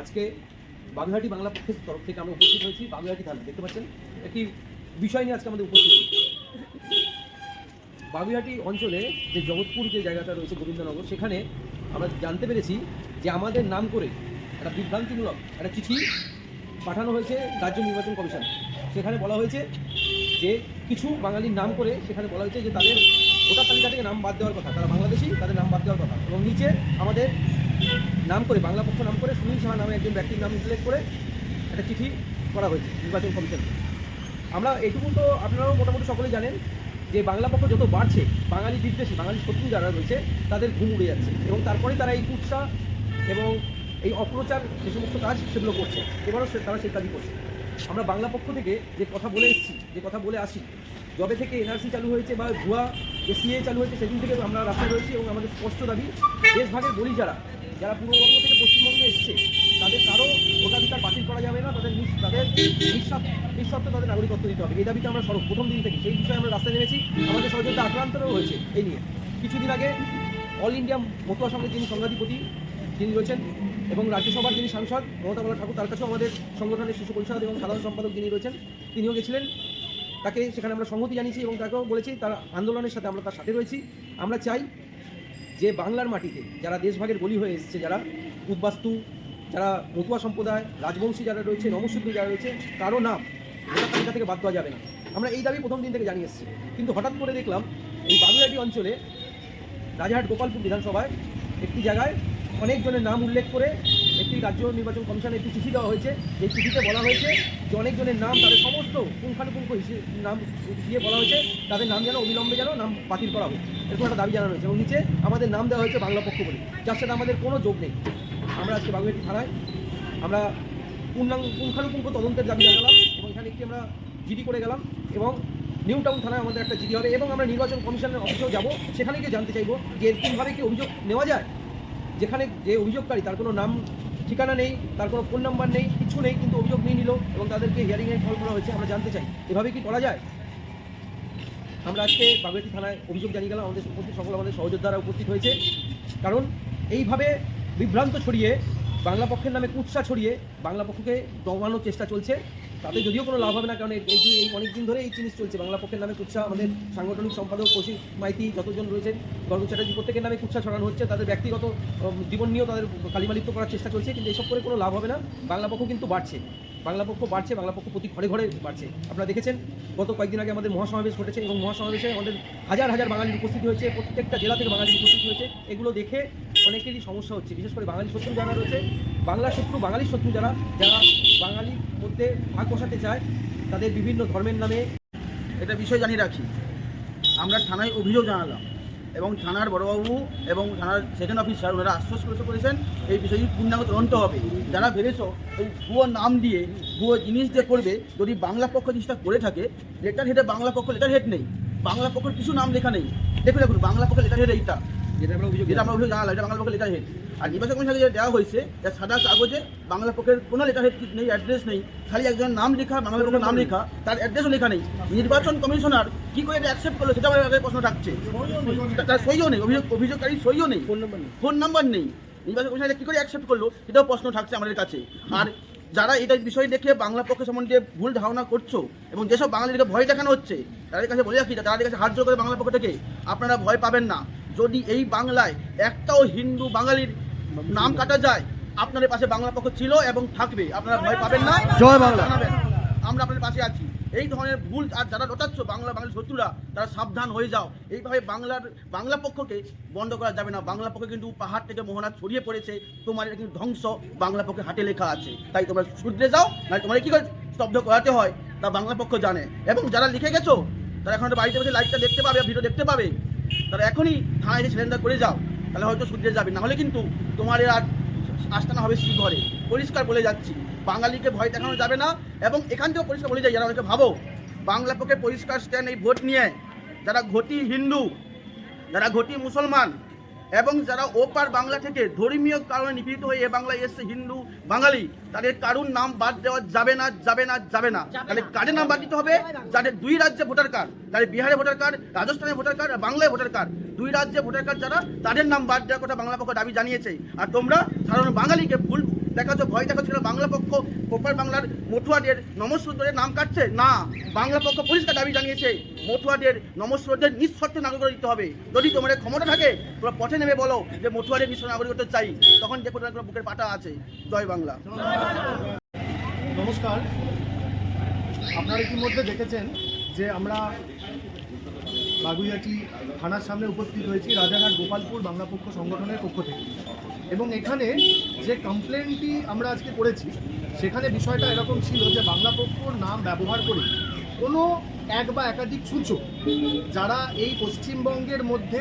আজকে বাগুইহাটি বাংলা পক্ষের তরফ থেকে আমরা উপস্থিত হয়েছি বাগুইহাটি থানা দেখতে পাচ্ছেন? একটি বিষয় নিয়ে আজকে আমাদের উপস্থিত বাগুইহাটি অঞ্চলে যে জগৎপুর যে জায়গাটা রয়েছে গোবিন্দনগর, সেখানে আমরা জানতে পেরেছি যে আমাদের নাম করে একটা বিভ্রান্তিমূলক একটা চিঠি পাঠানো হয়েছে রাজ্য নির্বাচন কমিশন। সেখানে বলা হয়েছে যে কিছু বাঙালির নাম করে সেখানে বলা হয়েছে যে তাদের ভোটার তালিকা থেকে নাম বাদ দেওয়ার কথা, তারা বাংলাদেশি, তাদের নাম বাদ দেওয়ার কথা এবং নিচে আমাদের নাম করে, বাংলা পক্ষ নাম করে সুনীল সাহা নামে একজন ব্যক্তির নাম উল্লেখ করে একটা চিঠি করা হয়েছে নির্বাচন কমিশন। আমরা এটুকু তো আপনারাও মোটামুটি সকলেই জানেন যে বাংলা পক্ষ যত বাড়ছে, বাঙালি বিদ্বেষী, বাঙালি শত্রু যারা রয়েছে, তাদের ঘুম উড়ে যাচ্ছে এবং তারপরে তারা এই কুৎসা এবং এই অপ্রচার যে সমস্ত কাজ সেগুলো করছে, এবারও সে- তারা সেই কাজই করছে। আমরা বাংলা পক্ষ থেকে যে কথা বলে এসেছি, যে কথা বলে আসি, যবে থেকে এনআরসি চালু হয়েছে বা ভুয়া সিএ চালু হয়েছে, সেদিন থেকে আমরা রাস্তায় রয়েছি এবং আমাদের স্পষ্ট দাবি, দেশভাগের বলি যারা যারা পূর্ববঙ্গ থেকে পশ্চিমবঙ্গে এসছে, তাদের কারও ভোটাধিকার বাতিল করা যাবে না, তাদের তাদের নিঃস্বার্থ তাদের নাগরিকত্ব দিতে হবে। এই দাবিতে আমরা সর্ব প্রথম দিন থেকে সেই বিষয়ে আমরা রাস্তায় নেমেছি। আমাদের সহযোগিতা আক্রান্তও হয়েছে এই নিয়ে। কিছুদিন আগে অল ইন্ডিয়া মতুয়া সঙ্গে যিনি সংঘাধিপতি যিনি রয়েছেন, এবং রাজ্যসভার যিনি সাংসদ, মমতা বলা ঠাকুর, তার কাছেও আমাদের সংগঠনের শিশু পরিষদ এবং সাধারণ সম্পাদক যিনি রয়েছেন, তিনিও গেছিলেন। তাকে সেখানে আমরা সংহতি জানিয়েছি এবং তাকেও বলেছি, তার আন্দোলনের সাথে আমরা তার সাথে রয়েছি। আমরা চাই যে বাংলার মাটিতে যারা দেশভাগের বলি হয়ে এসছে, যারা উদ্বাস্তু, যারা মতুয়া সম্প্রদায়, রাজবংশী যারা রয়েছে নমসূদ্র যারা রয়েছে, কারও নাম ভোটার তালিকা থেকে বাদ দেওয়া যাবে না। আমরা এই দাবি প্রথম দিন থেকে জানিয়ে এসেছি। কিন্তু হঠাৎ করে দেখলাম এই বাংলাটি অঞ্চলে রাজাহাট গোপালপুর বিধানসভায় একটি জায়গায় অনেকজনের নাম উল্লেখ করে একটি রাজ্য নির্বাচন কমিশনে একটি চিঠি দেওয়া হয়েছে। এই চিঠিতে বলা হয়েছে যে অনেকজনের নাম, তাদের সমস্ত পুঙ্খানুপুঙ্খ নাম দিয়ে বলা হয়েছে। তাদের নাম যেন অবিলম্বে যেন নাম বাতিল করা হোক। এরকম একটা দাবি জানানো হয়েছে। এবং নিচে আমাদের নাম দেওয়া হয়েছে বাংলা পক্ষ বলে। যার সাথে আমাদের কোনো যোগ নেই। আমরা আজকে বাগুইহাটি থানায় আমরা পূর্ণাঙ্গ পুঙ্খানুপুঙ্খ তদন্তের দাবি জানালাম এবং এখানে একটি আমরা জিডি করে গেলাম এবং নিউ টাউন থানায় আমাদের একটা জিডি হবে এবং আমরা নির্বাচন কমিশনের অফিসেও যাব। সেখানে গিয়ে জানতে চাইব যে এরকমভাবে কি অভিযোগ নেওয়া যায়? যেখানে যে অভিযোগকারী তার কোনো নাম ঠিকানা নেই, তার কোনো ফোন নাম্বার নেই, কিছু নেই, কিন্তু অভিযোগ নিয়ে নিল এবং তাদেরকে হিয়ারিংয়ে কল করা হয়েছে, আমরা জানতে চাই। এভাবে কি করা যায়? আমরা আজকে বাগুয়াটি থানায় অভিযোগ জানিয়ে গেলাম, আমাদের উপস্থিত সকল আমাদের সহযোদ্ধারা উপস্থিত হয়েছে। কারণ এইভাবে বিভ্রান্ত ছড়িয়ে বাংলা পক্ষের নামে কুৎসা ছড়িয়ে বাংলা পক্ষকে দমানোর চেষ্টা চলছে। তাতে যদিও কোনো লাভ হবে না, কারণ এই এই অনেকদিন ধরে এই জিনিস চলছে। বাংলা পক্ষের নামে কুৎসা আমাদের সাংগঠনিক সম্পাদক কৌশিক মাইতি যতজন রয়েছেন গর্ব চ্যাটার্জি প্রত্যেকের নামে কুৎসা ছড়ানো হচ্ছে। তাদের ব্যক্তিগত জীবন নিয়েও তাদের কালিমালিপ্ত করার চেষ্টা চলছে, কিন্তু এসব করে কোনো লাভ হবে না। বাংলা পক্ষ কিন্তু বাড়ছে। বাংলা পক্ষ বাড়ছে, বাংলা পক্ষ প্রতি ঘরে ঘরে বাড়ছে। আপনারা দেখেছেন, গত কয়েকদিন আগে আমাদের মহাসমাবেশ ঘটেছে এবং মহাসমাবেশে আমাদের হাজার হাজার বাঙালির উপস্থিতি হয়েছে, প্রত্যেকটা জেলা থেকে বাঙালির উপস্থিত হয়েছে। এগুলো দেখে অনেকেরই সমস্যা হচ্ছে। বিশেষ করে বাঙালি শত্রু যারা রয়েছে বাংলা শত্রু বাঙালি শত্রু যারা যারা বাঙালির মধ্যে ভাগ বসাতে চায়, তাদের বিভিন্ন ধর্মের নামে এটা বিষয় জানিয়ে রাখি। আমরা থানায় অভিযোগ জানালাম এবং থানার বড়বাবু এবং থানার সেকেন্ড অফিসার ওনারা আশ্বাস করেছে করেছেন এই বিষয়টি পূর্ণাঙ্গ তদন্ত হবে। যারা ভেবেছো এই ভুয়ো নাম দিয়ে, ভুয়ো জিনিস দিয়ে করবে, যদি বাংলা পক্ষ জিনিসটা করে থাকে লেটার হেডে বাংলা পক্ষ লেটার হেড নেই। বাংলা পক্ষের কিছু নাম লেখা নেই। দেখুন দেখুন, বাংলা পক্ষের লেটার হেড এইটা। যেটা আমরা অভিযোগ যেটা আমরা অভিযোগ জানালাম এটা বাংলা পক্ষের লেটার হেড আর নির্বাচন কমিশনে যেটা দেওয়া হয়েছে যা সাদা কাগজে বাংলা পক্ষের কোনো লেটার হেড নেই অ্যাড্রেস নেই। খালি একজন নাম লেখা বাংলা পক্ষের নাম লেখা তার অ্যাড্রেসও লেখা নেই। নির্বাচন কমিশনার কি করে এটা অ্যাকসেপ্ট করল সেটা প্রশ্ন থাকছে। তার সইও নেই অভিযোগ অভিযোগকারী সইও নেই। ফোন নাম্বার নেই। ফোন নাম্বার নেই। নির্বাচন কি করে অ্যাকসেপ্ট করল সেটাও প্রশ্ন থাকছে আমাদের কাছে। আর যারা এটা বিষয় দেখে বাংলা পক্ষ সম্বন্ধে ভুল ধারণা করছ এবং যেসব বাঙালিকে ভয় দেখানো হচ্ছে তাদের কাছে বলে রাখি তাদের কাছে হাত জোর করে বাংলা পক্ষ থেকে আপনারা ভয় পাবেন না। যদি এই বাংলায় একটাও হিন্দু বাঙালির নাম কাটা যায় আপনাদের পাশে বাংলা পক্ষ ছিল এবং থাকবে। আপনারা ভয় পাবেন না। জয় বাংলা। আমরা আপনাদের পাশে আছি। এই ধরনের ভুল আর যারা রটাচ্ছ বাংলা বাঙালি শত্রুরা তারা সাবধান হয়ে যাও। এইভাবে বাংলার বাংলা পক্ষকে বন্ধ করা যাবে না। বাংলা পক্ষে কিন্তু পাহাড় থেকে মোহনা ছড়িয়ে পড়েছে। তোমার এটা কিন্তু ধ্বংস। বাংলা পক্ষে হাটে লেখা আছে। তাই তোমরা শুধরে যাও না তোমার কি করে স্তব্ধ করাতে হয়? তা বাংলা পক্ষ জানে। এবং যারা লিখে গেছো তারা এখন বাড়িতে বসে লাইভটা দেখতে পাবে ভিডিও দেখতে পাবে। তারা এখনই থানায় এসে সিলিন্ডার করে যাও। তাহলে হয়তো শুধরে যাবে। না হলে কিন্তু তোমার আর আস্তানা হবে শ্রী ঘরে পরিষ্কার বলে যাচ্ছি। বাঙালিকে ভয় দেখানো যাবে না এবং এখান থেকেও পরিষ্কার বলে যাই। যারা অনেকে ভাবো, বাংলা পক্ষে পরিষ্কার স্ট্যান্ড এই ভোট নিয়ে যারা ঘটি হিন্দু, যারা ঘটি মুসলমান এবং যারা ওপার বাংলা থেকে ধর্মীয় কারণে নিপীড়িত হয়ে এ বাংলায় এসছে হিন্দু বাঙালি তাদের কারুর নাম বাদ দেওয়া যাবে না যাবে না যাবে না। তাহলে কার্ডের নাম বাদ দিতে হবে? যাদের দুই রাজ্যে ভোটার কার্ড যাদের বিহারে ভোটার কার্ড রাজস্থানে ভোটার কার্ড আর বাংলায় ভোটার কার্ড। দুই রাজ্যে ভোটার কার্ড যারা তাদের নাম বাদ দেওয়ার কথা বাংলা পক্ষ দাবি জানিয়েছে। আর তোমরা সাধারণ বাঙালিকে ভুল দেখাচ্ছ ভয় দেখাচ্ছ বাংলা পক্ষ কোপার বাংলার মঠুয়াদের নমস্রদের নাম কাটছে? না। বাংলা পক্ষ পরিষ্কার দাবি জানিয়েছে মঠুয়াদের নমস্রদের নিঃশর্ত নাগরিকত্ব দিতে হবে। যদি তোমাদের ক্ষমতা থাকে তোমরা পথে নেমে বলো যে মঠুয়াদের নিঃস্ব নাগরিকত্ব চাই। তখন দেখো তোমার বুকের পাটা আছে। জয় বাংলা। নমস্কার। আপনারা ইতিমধ্যে দেখেছেন যে আমরা বাগুইয়াটি থানার সামনে উপস্থিত হয়েছি রাজাঘাট গোপালপুর বাংলা পক্ষ সংগঠনের পক্ষ থেকে। এবং এখানে যে কমপ্লেনটি আমরা আজকে করেছি, সেখানে বিষয়টা এরকম ছিল যে বাংলা পক্ষর নাম ব্যবহার করে কোনো এক বা একাধিক সূচক যারা এই পশ্চিমবঙ্গের মধ্যে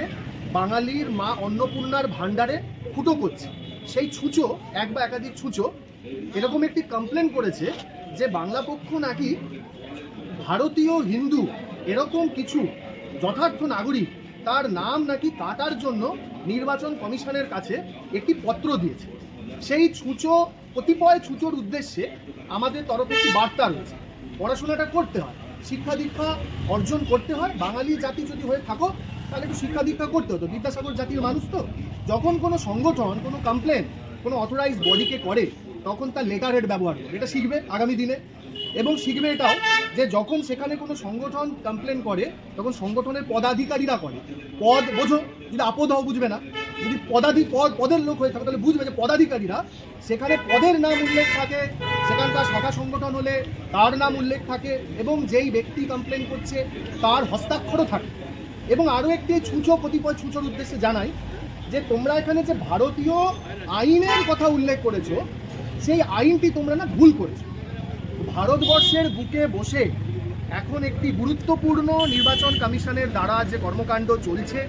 বাঙালির মা অন্নপূর্ণার ভাণ্ডারে ফুটো করছে। সেই ছুঁচো, এক বা একাধিক ছুঁচো, এরকম একটি কমপ্লেন করেছে যে বাংলা পক্ষ নাকি ভারতীয় হিন্দু, এরকম কিছু যথার্থ নাগরিক, তার নাম নাকি কাটার জন্য নির্বাচন কমিশনের কাছে একটি পত্র দিয়েছে। সেই ছুঁচো, কতিপয় ছুঁচোর উদ্দেশ্যে আমাদের তরফে একটি বার্তা রয়েছে। পড়াশোনাটা করতে হয়, শিক্ষা দীক্ষা অর্জন করতে হয়, বাঙালি জাতি যদি হয়ে থাকো তাহলে একটু শিক্ষা দীক্ষা করতে হতো। বিদ্যাসাগর জাতির মানুষ তো। যখন কোনো সংগঠন, কোনো কমপ্লেন কোনো অথরাইজ বডিকে করে, তখন তার লেটার হেড ব্যবহার করে। এটা শিখবে আগামী দিনে। এবং শিখবে এটাও যে যখন সেখানে কোনো সংগঠন কমপ্লেন করে, তখন সংগঠনের পদাধিকারীরা করে। পদ বোঝো, যদি আপদ হও বুঝবে না। যদি পদাধি, পদ, পদের লোক হয়ে থাকে, তাহলে বুঝবে যে পদাধিকারীরা সেখানে পদের নাম উল্লেখ থাকে, সেখানকার শাখা সংগঠন হলে তার নাম উল্লেখ থাকে, এবং যেই ব্যক্তি কমপ্লেন করছে, তার হস্তাক্ষরও থাকে। এবং আরও একটি ছুঁচো কতিপয় ছুঁচোর উদ্দেশ্যে জানাই যে তোমরা এখানে যে ভারতীয় আইনের কথা উল্লেখ করেছ, সেই আইনটি তোমরা না ভুল করেছ। ভারতবর্ষের বুকে বসে এখন একটি গুরুত্বপূর্ণ নির্বাচন কমিশনের দ্বারা যে কর্মকাণ্ড চলছে,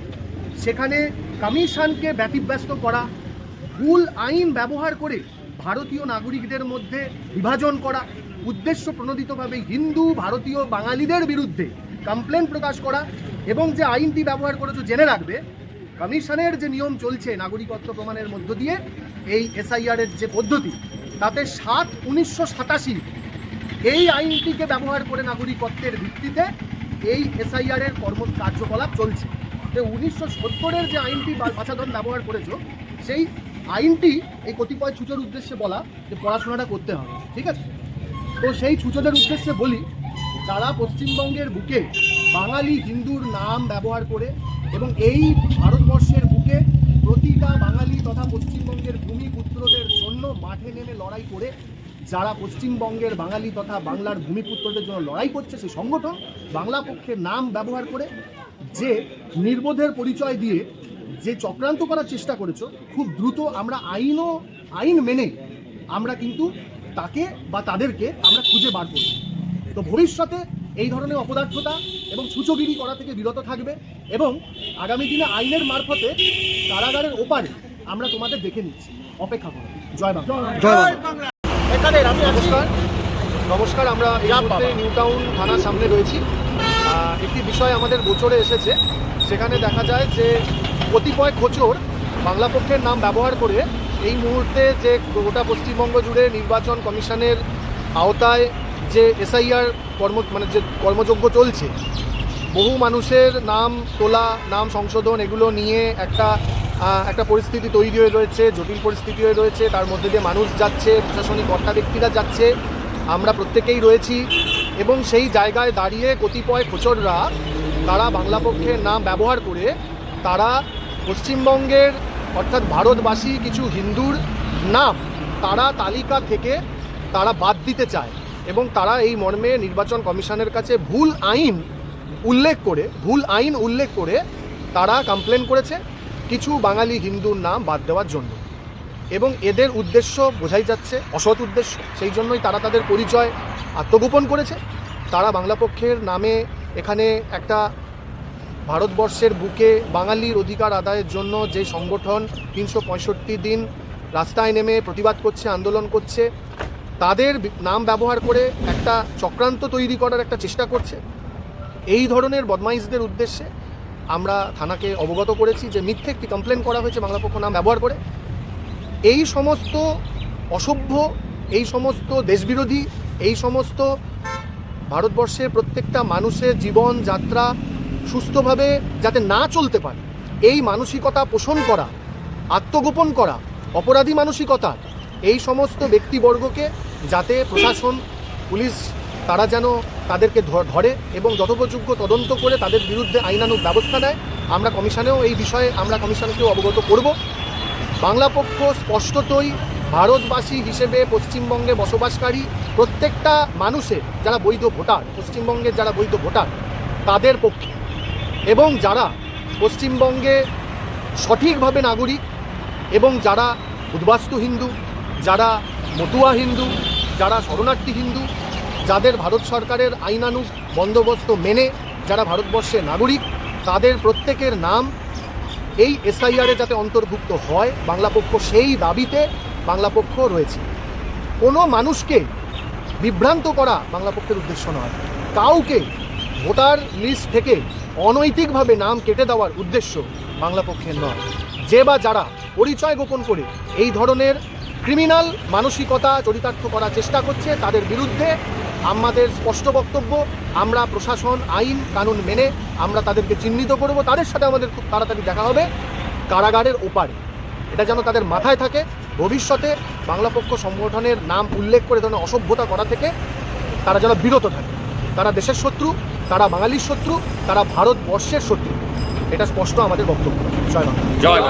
সেখানে কমিশনকে ব্যতিব্যস্ত করা, ভুল আইন ব্যবহার করে ভারতীয় নাগরিকদের মধ্যে বিভাজন করা, উদ্দেশ্য প্রণোদিতভাবে হিন্দু, ভারতীয়, বাঙালিদের বিরুদ্ধে কমপ্লেন প্রকাশ করা এবং যে আইনটি ব্যবহার করেছ জেনে রাখবে, কমিশনের যে নিয়ম চলছে নাগরিকত্ব প্রমাণের মধ্য দিয়ে, এই এসআইআর এর যে পদ্ধতি, তাতে সাত উনিশশো সাতাশি এই আইনটিকে ব্যবহার করে নাগরিকত্বের ভিত্তিতে এই এসআইআর এর কর্ম কার্যকলাপ চলছে। তো উনিশশো সত্তরের যে আইনটি বাছাধন ব্যবহার করেছ, সেই আইনটি এই কতিপয় ছুচোর উদ্দেশ্যে বলা যে পড়াশোনাটা করতে হবে, ঠিক আছে? তো সেই ছুচোদের উদ্দেশ্যে বলি, যারা পশ্চিমবঙ্গের বুকে বাঙালি হিন্দুর নাম ব্যবহার করে এবং এই ভারতবর্ষের বুকে প্রতিটা বাঙালি তথা পশ্চিমবঙ্গের ভূমিপুত্রদের জন্য মাঠে নেমে লড়াই করে যারা পশ্চিমবঙ্গের বাঙালি তথা বাংলার ভূমিপুত্রদের জন্য লড়াই করছে সেই সংগঠন বাংলা পক্ষের নাম ব্যবহার করে যে নির্বোধের পরিচয় দিয়ে যে চক্রান্ত করার চেষ্টা করেছ, খুব দ্রুত আমরা আইনও, আইন মেনে আমরা কিন্তু তাকে বা তাদেরকে আমরা খুঁজে বার করব তো ভবিষ্যতে এই ধরনের অপদার্থতা এবং ছুচোগিরি করা থেকে বিরত থাকবে এবং আগামী দিনে আইনের মারফতে কারাগারের ওপারে আমরা তোমাদের দেখে নিচ্ছি। অপেক্ষা করো। জয় বাংলা। এখানে আমি নমস্কার। নমস্কার আমরা নিউ টাউন থানার সামনে রয়েছি। একটি বিষয় আমাদের গোচরে এসেছে। সেখানে দেখা যায় যে কতিপয় খোচর বাংলা পক্ষের নাম ব্যবহার করে এই মুহূর্তে যে গোটা পশ্চিমবঙ্গ জুড়ে নির্বাচন কমিশনের আওতায় যে এসআইআর কর্ম মানে যে কর্মযজ্ঞ চলছে, বহু মানুষের নাম তোলা, নাম সংশোধন এগুলো নিয়ে একটা একটা পরিস্থিতি তৈরি হয়ে রয়েছে, জটিল পরিস্থিতি হয়ে রয়েছে, তার মধ্যে দিয়ে মানুষ যাচ্ছে, প্রশাসনিক কর্তা ব্যক্তিরা যাচ্ছে, আমরা প্রত্যেকেই রয়েছি এবং সেই জায়গায় দাঁড়িয়ে কতিপয় খোচররা, তারা বাংলা পক্ষের নাম ব্যবহার করে, তারা পশ্চিমবঙ্গের, অর্থাৎ ভারতবাসী কিছু হিন্দুর নাম তারা তালিকা থেকে তারা বাদ দিতে চায়। এবং তারা এই মর্মে নির্বাচন কমিশনের কাছে ভুল আইন উল্লেখ করে, ভুল আইন উল্লেখ করে তারা কমপ্লেন করেছে। কিছু বাঙালি হিন্দুর নাম বাদ দেওয়ার জন্য। এবং এদের উদ্দেশ্য বোঝাই যাচ্ছে, অসৎ উদ্দেশ্য। সেই জন্যই তারা তাদের পরিচয় আত্মগোপন করেছে। তারা বাংলা পক্ষের নামে এখানে একটা ভারতবর্ষের বুকে বাঙালির অধিকার আদায়ের জন্য যে সংগঠন তিনশো পঁয়ষট্টি দিন রাস্তায় নেমে প্রতিবাদ করছে, আন্দোলন করছে তাদের নাম ব্যবহার করে একটা চক্রান্ত তৈরি করার একটা চেষ্টা করছে। এই ধরনের বদমাইশদের উদ্দেশ্যে আমরা থানাকে অবগত করেছি যে মিথ্যে একটি কমপ্লেন করা হয়েছে বাংলা পক্ষ নাম ব্যবহার করে। এই সমস্ত অসভ্য, এই সমস্ত দেশবিরোধী, এই সমস্ত ভারতবর্ষের প্রত্যেকটা মানুষের জীবন যাত্রা সুস্থভাবে যাতে না চলতে পারে, এই মানসিকতা পোষণ করা, আত্মগোপন করা, অপরাধী মানসিকতা এই সমস্ত ব্যক্তিবর্গকে যাতে প্রশাসন, পুলিশ, তারা যেন তাদেরকে ধরে এবং যথোপযোগ্য তদন্ত করে তাদের বিরুদ্ধে আইনানুক ব্যবস্থা নেয়, আমরা কমিশনেও এই বিষয়ে, আমরা কমিশনকেও অবগত করব। বাংলা পক্ষ স্পষ্টতই ভারতবাসী হিসেবে পশ্চিমবঙ্গে বসবাসকারী প্রত্যেকটা মানুষের, যারা বৈধ ভোটার, পশ্চিমবঙ্গের যারা বৈধ ভোটার, তাদের পক্ষে। এবং যারা পশ্চিমবঙ্গে সঠিকভাবে নাগরিক এবং যারা উদ্বাস্তু হিন্দু যারা মতুয়া হিন্দু, যারা শরণার্থী হিন্দু, যাদের ভারত সরকারের আইনানুগ বন্দোবস্ত মেনে যারা ভারতবর্ষের নাগরিক, তাদের প্রত্যেকের নাম এই এসআইআরে যাতে অন্তর্ভুক্ত হয় বাংলা পক্ষ সেই দাবিতে বাংলা পক্ষ রয়েছে। কোনো মানুষকে বিভ্রান্ত করা বাংলা পক্ষের উদ্দেশ্য নয়। কাউকে ভোটার লিস্ট থেকে অনৈতিকভাবে নাম কেটে দেওয়ার উদ্দেশ্য বাংলা পক্ষের নয়। যে বা যারা পরিচয় গোপন করে এই ধরনের ক্রিমিনাল মানসিকতা চরিতার্থ করার চেষ্টা করছে তাদের বিরুদ্ধে। আমাদের স্পষ্ট বক্তব্য, আমরা প্রশাসন, আইন, কানুন মেনে আমরা তাদেরকে চিহ্নিত করব। তাদের সাথে আমাদের খুব তাড়াতাড়ি দেখা হবে কারাগারের ওপারে। এটা যেন তাদের মাথায় থাকে। ভবিষ্যতে বাংলা পক্ষ সংগঠনের নাম উল্লেখ করে ধরনের অসভ্যতা করা থেকে তারা যেন বিরত থাকে। তারা দেশের শত্রু, তারা বাঙালির শত্রু, তারা ভারতবর্ষের শত্রু। এটা স্পষ্ট আমাদের বক্তব্য। জয় জয়